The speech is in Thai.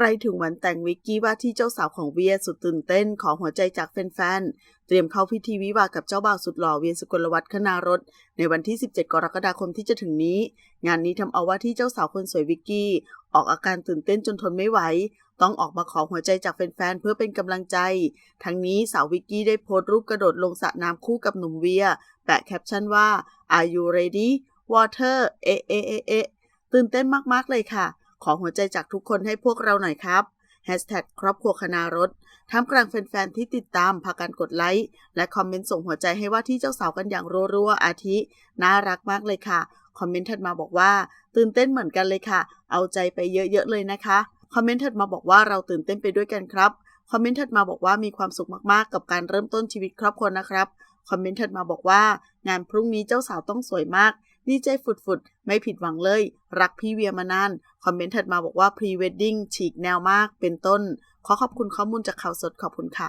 ใกล้ถึงวันแต่งวิกกี้ว่าที่เจ้าสาวของเวียสุดตื่นเต้นขอหัวใจจากแฟนๆ เตรียมเข้าพิธีวิวากับเจ้าบ่าวสุดหล่อเวียสุกลวัฒน์คณารถในวันที่ 17 กรกฎาคมที่จะถึงนี้ งานนี้ทำเอาว่าที่เจ้าสาวคนสวยวิกกี้ ออกอาการตื่นเต้นจนทนไม่ไหว ต้องออกมาขอหัวใจจากแฟนๆ เพื่อเป็นกำลังใจ ทั้งนี้สาววิกกี้ได้โพสต์รูปกระโดดลงสระน้ำคู่กับหนุ่มเวียแปะแคปชั่นว่า Are you ready water เอะเอะเอเอะตื่นเต้นมากๆเลยค่ะ ขอหัวใจจากทุกคนให้พวกเราหน่อยครับ Hashtag ครอบครัวคณารถท่ามกลางแฟนๆ ที่ติดตามพากันกดไลค์ และคอมเมนต์ส่งหัวใจให้ว่าที่เจ้าสาวกันอย่างรัวๆ อาทิ น่ารักมากเลยค่ะ คอมเมนต์ถัดมาบอกว่า ตื่นเต้นเหมือนกันเลยค่ะ เอาใจไปเยอะๆเลยนะคะ คอมเมนต์ถัดมาบอกว่าเราตื่นเต้นไปด้วยกันครับ คอมเมนต์ถัดมาบอกว่ามีความสุขมากๆ กับการเริ่มต้นชีวิตครอบครัวนะครับ คอมเมนต์ถัดมาบอกว่า งานพรุ่งนี้เจ้าสาวต้องสวยมาก ดีใจฝุดๆ ไม่ผิดหวังเลย รักพี่เวียมานาน คอมเมนต์ถัดมาบอกว่าพรีเวดดิ้งฉีกแนวมากเป็นต้น ขอขอบคุณข้อมูลจากข่าวสดขอบคุณค่ะ